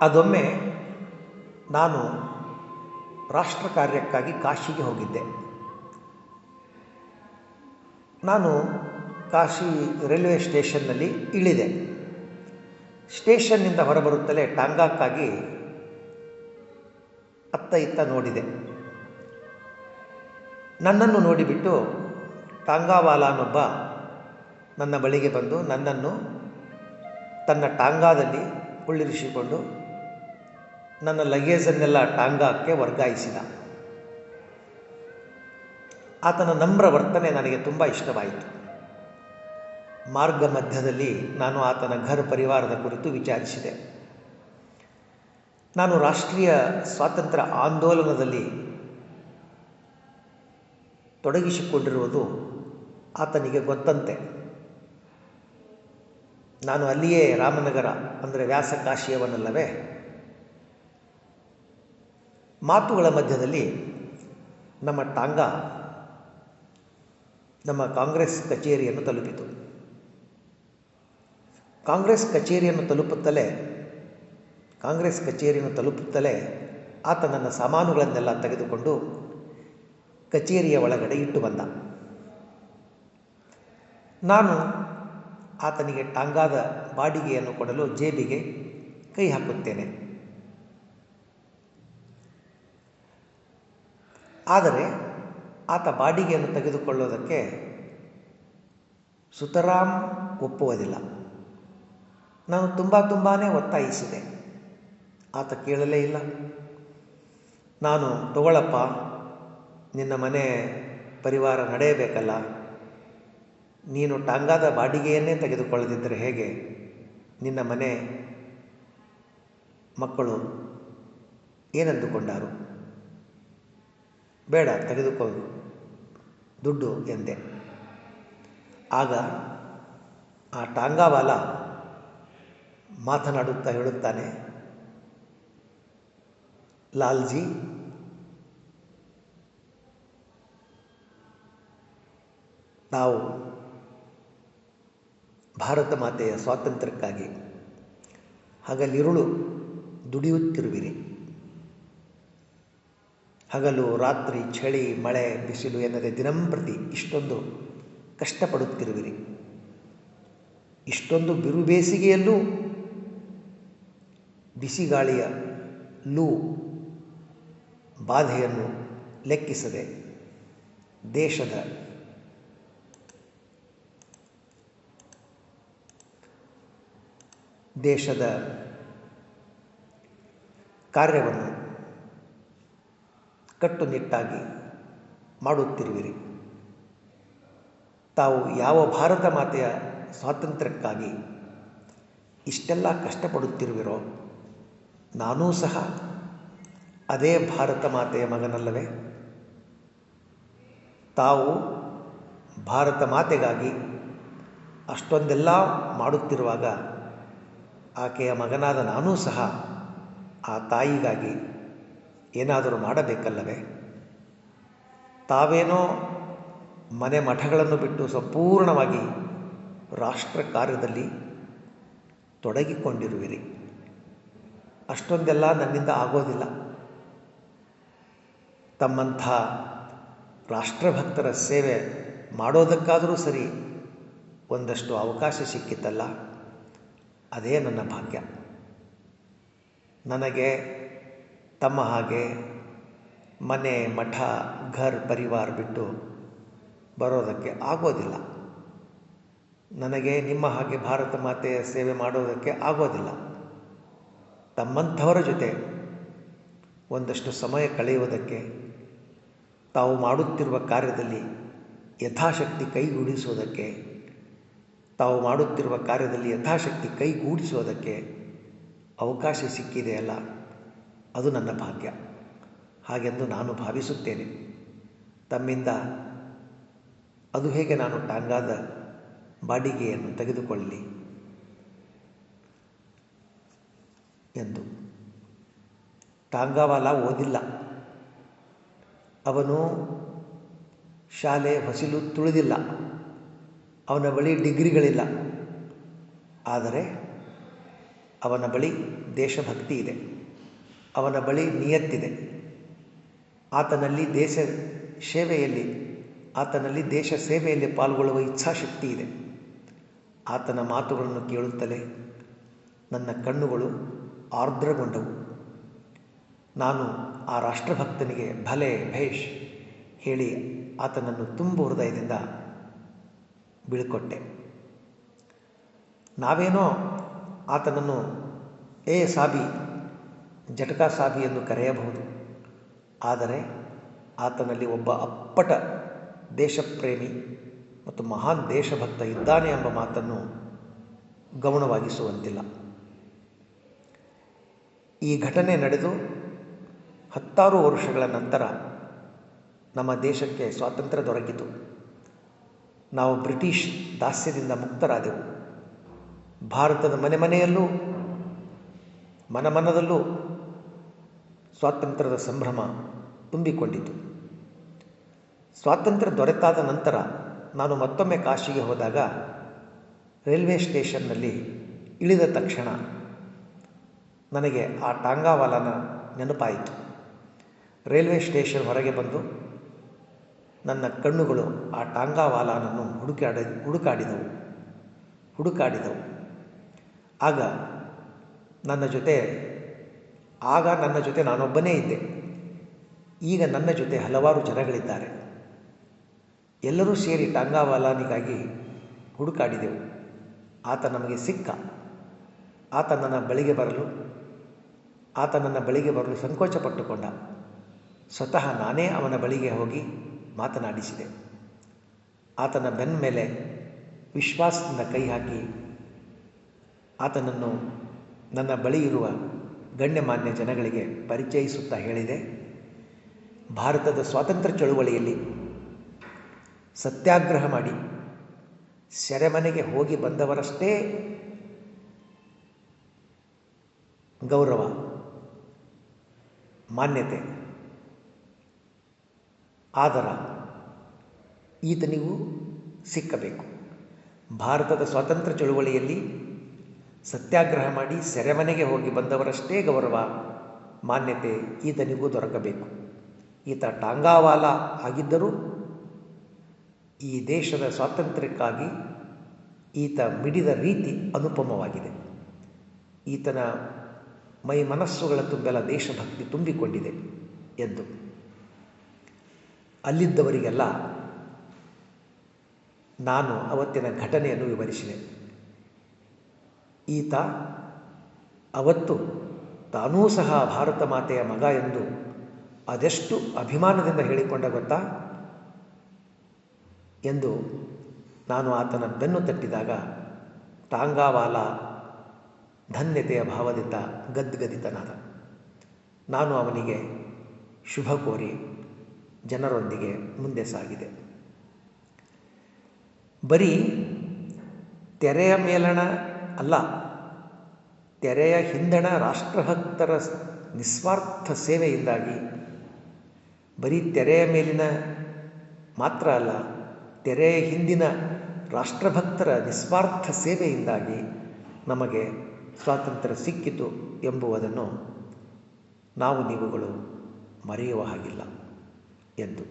ಅದೊಮ್ಮೆ ನಾನು ರಾಷ್ಟ್ರ ಕಾರ್ಯಕ್ಕಾಗಿ ಕಾಶಿಗೆ ಹೋಗಿದ್ದೆ. ನಾನು ಕಾಶಿ ರೈಲ್ವೆ ಸ್ಟೇಷನ್ನಲ್ಲಿ ಇಳಿದೆ. ಸ್ಟೇಷನ್ನಿಂದ ಹೊರಬರುತ್ತಲೇ ಟಾಂಗಾಕ್ಕಾಗಿ ಅತ್ತ ಇತ್ತ ನೋಡಿದೆ. ನನ್ನನ್ನು ನೋಡಿಬಿಟ್ಟು ಟಾಂಗಾವಾಲಾನೊಬ್ಬ ನನ್ನ ಬಳಿಗೆ ಬಂದು ನನ್ನನ್ನು ತನ್ನ ಟಾಂಗಾದಲ್ಲಿ ಕುಳ್ಳಿರಿಸಿಕೊಂಡು ನನ್ನ ಲಗೇಜನ್ನೆಲ್ಲ ಟಾಂಗಾಕ್ಕೆ ವರ್ಗಾಯಿಸಿದ. ಆತನ ನಮ್ರ ವರ್ತನೆ ನನಗೆ ತುಂಬ ಇಷ್ಟವಾಯಿತು. ಮಾರ್ಗ ಮಧ್ಯದಲ್ಲಿ ನಾನು ಆತನ ಘರ್ ಪರಿವಾರದ ಕುರಿತು ವಿಚಾರಿಸಿದೆ. ನಾನು ರಾಷ್ಟ್ರೀಯ ಸ್ವಾತಂತ್ರ್ಯ ಆಂದೋಲನದಲ್ಲಿ ತೊಡಗಿಸಿಕೊಂಡಿರುವುದು ಆತನಿಗೆ ಗೊತ್ತಂತೆ. ನಾನು ಅಲ್ಲಿಯೇ ರಾಮನಗರ, ಅಂದರೆ ವ್ಯಾಸಕಾಶಿಯವನಲ್ಲವೇ? ಮಾತುಗಳ ಮಧ್ಯದಲ್ಲಿ ನಮ್ಮ ಟಾಂಗ ನಮ್ಮ ಕಾಂಗ್ರೆಸ್ ಕಚೇರಿಯನ್ನು ತಲುಪಿತು. ಕಾಂಗ್ರೆಸ್ ಕಚೇರಿಯನ್ನು ತಲುಪುತ್ತಲೇ, ಕಾಂಗ್ರೆಸ್ ಕಚೇರಿಯನ್ನು ತಲುಪುತ್ತಲೇ ಆತ ನನ್ನ ಸಾಮಾನುಗಳನ್ನೆಲ್ಲ ತೆಗೆದುಕೊಂಡು ಕಚೇರಿಯ ಒಳಗಡೆ ಇಟ್ಟು ಬಂದ. ನಾನು ಆತನಿಗೆ ಟಾಂಗಾದ ಬಾಡಿಗೆಯನ್ನು ಕೊಡಲು ಜೇಬಿಗೆ ಕೈ ಹಾಕುತ್ತೇನೆ. ಆದರೆ ಆತ ಬಾಡಿಗೆಯನ್ನು ತೆಗೆದುಕೊಳ್ಳೋದಕ್ಕೆ ಸುತರಾಮ್ ಒಪ್ಪುವುದಿಲ್ಲ. ನಾನು ತುಂಬ ತುಂಬಾ ಒತ್ತಾಯಿಸಿದೆ. ಆತ ಕೇಳಲೇ ಇಲ್ಲ. ನಾನು ತಗೊಳಪ್ಪ, ನಿನ್ನ ಮನೆ ಪರಿವಾರ ನಡೆಯಬೇಕಲ್ಲ? ನೀನು ಟಾಂಗಾದ ಬಾಡಿಗೆಯನ್ನೇ ತೆಗೆದುಕೊಳ್ಳದಿದ್ದರೆ ಹೇಗೆ? ನಿನ್ನ ಮನೆ ಮಕ್ಕಳು ಏನಂದುಕೊಂಡಾರು? ಬೇಡ ತೆಗೆದುಕೋ ದುಡ್ಡು ಎಂದೆ. ಆಗ ಆ ಟಾಂಗಾವಾಲ ಮಾತನಾಡುತ್ತಾ ಹೇಳುತ್ತಾನೆ, ಲಾಲ್ಜಿ, ನಾವು ಭಾರತ ಮಾತೆಯ ಸ್ವಾತಂತ್ರ್ಯಕ್ಕಾಗಿ ಹಗಲಿರುಳು ದುಡಿಯುತ್ತಿರುವಿರಿ. ಹಗಲು, ರಾತ್ರಿ, ಚಳಿ, ಮಳೆ, ಬಿಸಿಲು ಎನ್ನದೆ ದಿನಂಪ್ರತಿ ಇಷ್ಟೊಂದು ಕಷ್ಟಪಡುತ್ತಿರುವಿರಿ. ಇಷ್ಟೊಂದು ಬಿರು ಬೇಸಿಗೆಯಲ್ಲೂ ಬಿಸಿಗಾಳಿಯ ಲೂ ಬಾಧೆಯನ್ನು ಲೆಕ್ಕಿಸದೆ ದೇಶದ ದೇಶದ ಕಾರ್ಯವನ್ನು ಕಟ್ಟುನಿಟ್ಟಾಗಿ ಮಾಡುತ್ತಿರುವಿರಿ. ತಾವು ಯಾವ ಭಾರತ ಮಾತೆಯ ಸ್ವಾತಂತ್ರ್ಯಕ್ಕಾಗಿ ಇಷ್ಟೆಲ್ಲ ಕಷ್ಟಪಡುತ್ತಿರುವಿರೋ, ನಾನೂ ಸಹ ಅದೇ ಭಾರತ ಮಾತೆಯ ಮಗನಲ್ಲವೇ? ತಾವು ಭಾರತ ಮಾತೆಗಾಗಿ ಅಷ್ಟೊಂದೆಲ್ಲ ಮಾಡುತ್ತಿರುವಾಗ ಆಕೆಯ ಮಗನಾದ ನಾನೂ ಸಹ ಆ ತಾಯಿಗಾಗಿ ಏನಾದರೂ ಮಾಡಬೇಕಲ್ಲವೇ? ತಾವೇನೋ ಮನೆ ಮಠಗಳನ್ನು ಬಿಟ್ಟು ಸಂಪೂರ್ಣವಾಗಿ ರಾಷ್ಟ್ರ ಕಾರ್ಯದಲ್ಲಿ ತೊಡಗಿಕೊಂಡಿರುವಿರಿ. ಅಷ್ಟೊಂದೆಲ್ಲ ನನ್ನಿಂದ ಆಗೋದಿಲ್ಲ. ತಮ್ಮಂಥ ರಾಷ್ಟ್ರಭಕ್ತರ ಸೇವೆ ಮಾಡೋದಕ್ಕಾದರೂ ಸರಿ ಒಂದಷ್ಟು ಅವಕಾಶ ಸಿಕ್ಕಿತ್ತಲ್ಲ ಅದೇ ನನ್ನ ಭಾಗ್ಯ. ನನಗೆ ತಮ್ಮ ಹಾಗೆ ಮನೆ, ಮಠ, ಘರ್, ಪರಿವಾರ ಬಿಟ್ಟು ಬರೋದಕ್ಕೆ ಆಗೋದಿಲ್ಲ. ನನಗೆ ನಿಮ್ಮ ಹಾಗೆ ಭಾರತ ಮಾತೆಯ ಸೇವೆ ಮಾಡೋದಕ್ಕೆ ಆಗೋದಿಲ್ಲ. ತಮ್ಮಂಥವರ ಜೊತೆ ಒಂದಷ್ಟು ಸಮಯ ಕಳೆಯುವುದಕ್ಕೆ ತಾವು ಮಾಡುತ್ತಿರುವ ಕಾರ್ಯದಲ್ಲಿ ಯಥಾಶಕ್ತಿ ಕೈಗೂಡಿಸುವುದಕ್ಕೆ, ತಾವು ಮಾಡುತ್ತಿರುವ ಕಾರ್ಯದಲ್ಲಿ ಯಥಾಶಕ್ತಿ ಕೈಗೂಡಿಸುವುದಕ್ಕೆ ಅವಕಾಶ ಸಿಕ್ಕಿದೆಯಲ್ಲ. ಅದು ನನ್ನ ಭಾಗ್ಯ. ಹಾಗೆಂದು ನಾನು ಭಾವಿಸುತ್ತೇನೆ. ತಮ್ಮಿಂದ ಅದು ಹೇಗೆ ನಾನು ಟಾಂಗಾದ ಬಾಡಿಗೆಯನ್ನು ತೆಗೆದುಕೊಳ್ಳಿ ಎಂದು. ಟಾಂಗಾವಾಲ ಓದಿಲ್ಲ. ಅವನು ಶಾಲೆ ಹೊಸಿಲು ತುಳಿದಿಲ್ಲ. ಅವನ ಬಳಿ ಡಿಗ್ರಿಗಳಿಲ್ಲ. ಆದರೆ ಅವನ ಬಳಿ ದೇಶಭಕ್ತಿ ಇದೆ. ಅವನ ಬಳಿ ನಿಯತ್ತಿದೆ. ಆತನಲ್ಲಿ ದೇಶ ಸೇವೆಯಲ್ಲಿ, ಆತನಲ್ಲಿ ದೇಶ ಸೇವೆಯಲ್ಲಿ ಪಾಲ್ಗೊಳ್ಳುವ ಇಚ್ಛಾಶಕ್ತಿ ಇದೆ. ಆತನ ಮಾತುಗಳನ್ನು ಕೇಳುತ್ತಲೇ ನನ್ನ ಕಣ್ಣುಗಳು ಆರ್ದ್ರಗೊಂಡವು. ನಾನು ಆ ರಾಷ್ಟ್ರಭಕ್ತನಿಗೆ, ಭಲೆ ಭೇಷ್ ಹೇಳಿ ಆತನನ್ನು ತುಂಬ ಹೃದಯದಿಂದ ಬೀಳ್ಕೊಟ್ಟೆ. ನಾವೇನೋ ಆತನನ್ನು, ಏ ಸಾಬಿ ಜಟಕಾ ಸಾಬಿ ಎಂದು ಕರೆಯಬಹುದು. ಆದರೆ ಆತನಲ್ಲಿ ಒಬ್ಬ ಅಪ್ಪಟ ದೇಶಪ್ರೇಮಿ ಮತ್ತು ಮಹಾನ್ ದೇಶಭಕ್ತ ಇದ್ದಾನೆ ಎಂಬ ಮಾತನ್ನು ಗಮನವಾಗಿಸುವಂತಿಲ್ಲ. ಈ ಘಟನೆ ನಡೆದು ಹತ್ತಾರು ವರ್ಷಗಳ ನಂತರ ನಮ್ಮ ದೇಶಕ್ಕೆ ಸ್ವಾತಂತ್ರ್ಯ ದೊರಕಿತು ನಾವು ಬ್ರಿಟಿಷ್ ದಾಸ್ಯದಿಂದ ಮುಕ್ತರಾದೆವು. ಭಾರತದ ಮನೆ ಮನೆಯಲ್ಲೂ, ಮನಮನದಲ್ಲೂ ಸ್ವಾತಂತ್ರ್ಯದ ಸಂಭ್ರಮ ತುಂಬಿಕೊಂಡಿತು. ಸ್ವಾತಂತ್ರ್ಯ ದೊರೆತಾದ ನಂತರ ನಾನು ಮತ್ತೊಮ್ಮೆ ಕಾಶಿಗೆ ಹೋದಾಗ ರೈಲ್ವೆ ಸ್ಟೇಷನ್ನಲ್ಲಿ ಇಳಿದ ತಕ್ಷಣ ನನಗೆ ಆ ಟಾಂಗಾವಾಲನ ನೆನಪಾಯಿತು. ರೈಲ್ವೆ ಸ್ಟೇಷನ್ ಹೊರಗೆ ಬಂದು ನನ್ನ ಕಣ್ಣುಗಳು ಆ ಟಾಂಗಾವಾಲನನ್ನು ಹುಡುಕಾಡ, ಹುಡುಕಾಡಿದವು ಹುಡುಕಾಡಿದವು. ಆಗ ನನ್ನ ಜೊತೆ ಆಗ ನನ್ನ ಜೊತೆ ನಾನೊಬ್ಬನೇ ಇದ್ದೆ. ಈಗ ನನ್ನ ಜೊತೆ ಹಲವಾರು ಜನಗಳಿದ್ದಾರೆ. ಎಲ್ಲರೂ ಸೇರಿ ಟಾಂಗಾವಾಲಾನಿಗಾಗಿ ಹುಡುಕಾಡಿದೆವು. ಆತ ನಮಗೆ ಸಿಕ್ಕ. ಆತ ನನ್ನ ಬಳಿಗೆ ಬರಲು, ಆತ ನನ್ನ ಬಳಿಗೆ ಬರಲು ಸಂಕೋಚ ಪಟ್ಟುಕೊಂಡ ಸ್ವತಃ ನಾನೇ ಅವನ ಬಳಿಗೆ ಹೋಗಿ ಮಾತನಾಡಿಸಿದೆ. ಆತನ ಬೆನ್ನ ಮೇಲೆ ವಿಶ್ವಾಸದಿಂದ ಕೈ ಹಾಕಿ, ಆತನನ್ನು ನನ್ನ ಬಳಿ ಇರುವ ಗಣ್ಯಮಾನ್ಯ ಜನಗಳಿಗೆ ಪರಿಚಯಿಸುತ್ತಾ ಹೇಳಿದೆ. ಭಾರತದ ಸ್ವಾತಂತ್ರ್ಯ ಚಳುವಳಿಯಲ್ಲಿ ಸತ್ಯಾಗ್ರಹ ಮಾಡಿ ಸೆರೆಮನೆಗೆ ಹೋಗಿ ಬಂದವರಷ್ಟೇ ಗೌರವ, ಮಾನ್ಯತೆ, ಆದರ ಈತನಿಗೂ ಸಿಕ್ಕಬೇಕು. ಭಾರತದ ಸ್ವಾತಂತ್ರ್ಯ ಚಳುವಳಿಯಲ್ಲಿ ಸತ್ಯಾಗ್ರಹ ಮಾಡಿ ಸೆರೆಮನೆಗೆ ಹೋಗಿ ಬಂದವರಷ್ಟೇ ಗೌರವ, ಮಾನ್ಯತೆ ಈತನಿಗೂ ದೊರಕಬೇಕು. ಈತ ಟಾಂಗಾವಾಲ ಆಗಿದ್ದರೂ ಈ ದೇಶದ ಸ್ವಾತಂತ್ರ್ಯಕ್ಕಾಗಿ ಈತ ಮಿಡಿದ ರೀತಿ ಅನುಪಮವಾಗಿದೆ. ಈತನ ಮೈ ಮನಸ್ಸುಗಳ ತುಂಬೆಲ್ಲ ದೇಶಭಕ್ತಿ ತುಂಬಿಕೊಂಡಿದೆ ಎಂದು. ಅಲ್ಲಿದ್ದವರಿಗೆಲ್ಲ ನಾನು ಅವತ್ತಿನ ಘಟನೆಯನ್ನು ವಿವರಿಸಿದೆ. ಈತ ಅವತ್ತು ತಾನೂ ಸಹ ಭಾರತ ಮಾತೆಯ ಮಗ ಎಂದು ಅದೆಷ್ಟು ಅಭಿಮಾನದಿಂದ ಹೇಳಿಕೊಂಡ ಗೊತ್ತಾ? ಎಂದು ನಾನು ಆತನ ಬೆನ್ನು ತಟ್ಟಿದಾಗ ಟಾಂಗಾವಾಲ ಧನ್ಯತೆಯ ಭಾವದಿಂದ ಗದ್ಗದಿತನಾದ. ನಾನು ಅವನಿಗೆ ಶುಭ ಕೋರಿ ಜನರೊಂದಿಗೆ ಮುಂದೆ ಸಾಗಿದೆ. ಬರೀ ತೆರೆಯ ಮೇಲಣ ಅಲ್ಲ, ತೆರೆಯ ಹಿಂದಣ ರಾಷ್ಟ್ರಭಕ್ತರ ನಿಸ್ವಾರ್ಥ ಸೇವೆಯಿಂದಾಗಿ. ಬರೀ ತೆರೆಯ ಮೇಲಿನ ಮಾತ್ರ ಅಲ್ಲ, ತೆರೆಯ ಹಿಂದಿನ ರಾಷ್ಟ್ರಭಕ್ತರ ನಿಸ್ವಾರ್ಥ ಸೇವೆಯಿಂದಾಗಿ ನಮಗೆ ಸ್ವಾತಂತ್ರ್ಯ ಸಿಕ್ಕಿತು ಎಂಬುವುದನ್ನು ನಾವು ನೀವುಗಳು ಮರೆಯುವ ಹಾಗಿಲ್ಲ ಎಂದು.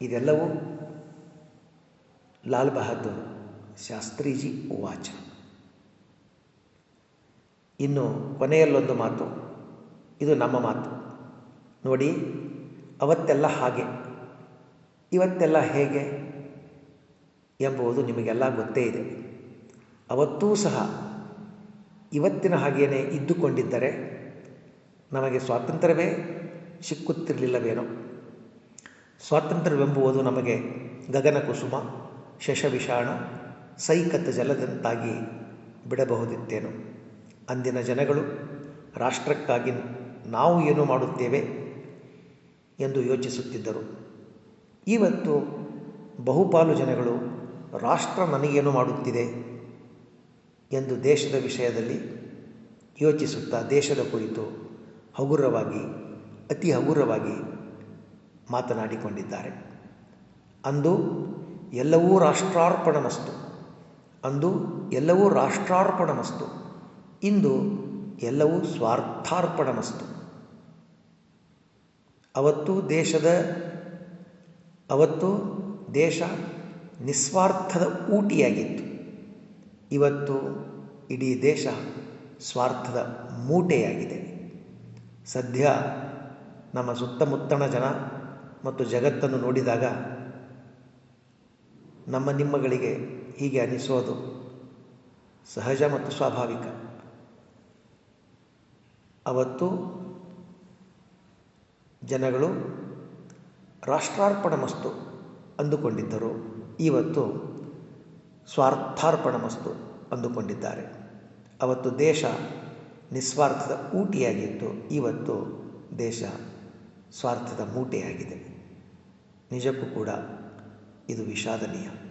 ಇದೆಲ್ಲವೂ ಲಾಲ್ ಬಹದ್ದೂರ್ ಶಾಸ್ತ್ರೀಜಿ ಉವಾಚ. ಇನ್ನು ಕೊನೆಯಲ್ಲೊಂದು ಮಾತು. ಇದು ನಮ್ಮ ಮಾತು. ನೋಡಿ, ಅವತ್ತೆಲ್ಲ ಹಾಗೆ, ಇವತ್ತೆಲ್ಲ ಹೇಗೆ ಎಂಬುದು ನಿಮಗೆಲ್ಲ ಗೊತ್ತೇ ಇದೆ. ಅವತ್ತೂ ಸಹ ಇವತ್ತಿನ ಹಾಗೆಯೇ ಇದ್ದುಕೊಂಡಿದ್ದರೆ ನಮಗೆ ಸ್ವಾತಂತ್ರ್ಯವೇ ಸಿಕ್ಕುತ್ತಿರಲಿಲ್ಲವೇನೋ. ಸ್ವಾತಂತ್ರ್ಯವೆಂಬುವುದು ನಮಗೆ ಗಗನ ಕುಸುಮ ಶಶವಿಷಾಣ ಸೈಕತ್ ಜಲದಂತಾಗಿ ಬಿಡಬಹುದಿತ್ತೇನೋ. ಅಂದಿನ ಜನಗಳು, ರಾಷ್ಟ್ರಕ್ಕಾಗಿ ನಾವು ಏನು ಮಾಡುತ್ತೇವೆ ಎಂದು ಯೋಚಿಸುತ್ತಿದ್ದರು. ಇವತ್ತು ಬಹುಪಾಲು ಜನಗಳು, ರಾಷ್ಟ್ರ ನನಗೇನು ಮಾಡುತ್ತಿದೆ ಎಂದು ದೇಶದ ವಿಷಯದಲ್ಲಿ ಯೋಚಿಸುತ್ತಾ ದೇಶದ ಕುರಿತು ಹಗುರವಾಗಿ, ಅತಿ ಹಗುರವಾಗಿ ಮಾತನಾಡಿಕೊಂಡಿದ್ದಾರೆ. ಅಂದು ಎಲ್ಲವೂ ರಾಷ್ಟ್ರಾರ್ಪಣಮಸ್ತು ಅಂದು ಎಲ್ಲವೂ ರಾಷ್ಟ್ರಾರ್ಪಣಮಸ್ತು ಇಂದು ಎಲ್ಲವೂ ಸ್ವಾರ್ಥಾರ್ಪಣಮಸ್ತು. ಅವತ್ತು ದೇಶದ, ಅವತ್ತು ದೇಶ ನಿಸ್ವಾರ್ಥದ ಊಟಿಯಾಗಿತ್ತು. ಇವತ್ತು ಇಡೀ ದೇಶ ಸ್ವಾರ್ಥದ ಮೂಟೆಯಾಗಿದೆ. ಸದ್ಯ ನಮ್ಮ ಸುತ್ತಮುತ್ತಣ ಜನ ಮತ್ತು ಜಗತ್ತನ್ನು ನೋಡಿದಾಗ ನಮ್ಮ ನಿಮ್ಮಗಳಿಗೆ ಹೀಗೆ ಅನಿಸೋದು ಸಹಜ ಮತ್ತು ಸ್ವಾಭಾವಿಕ. ಅವತ್ತು ಜನಗಳು ರಾಷ್ಟ್ರಾರ್ಪಣ ಮಸ್ತು ಅಂದುಕೊಂಡಿದ್ದರು. ಇವತ್ತು ಸ್ವಾರ್ಥಾರ್ಪಣ ಮಸ್ತು ಅಂದುಕೊಂಡಿದ್ದಾರೆ. ಅವತ್ತು ದೇಶ ನಿಸ್ವಾರ್ಥದ ಊಟಿಯಾಗಿತ್ತು. ಇವತ್ತು ದೇಶ ಸ್ವಾರ್ಥದ ಮೂಟೆಯಾಗಿದೆ. ನಿಜಕ್ಕೂ ಕೂಡ ಇದು ವಿಷಾದನೀಯ.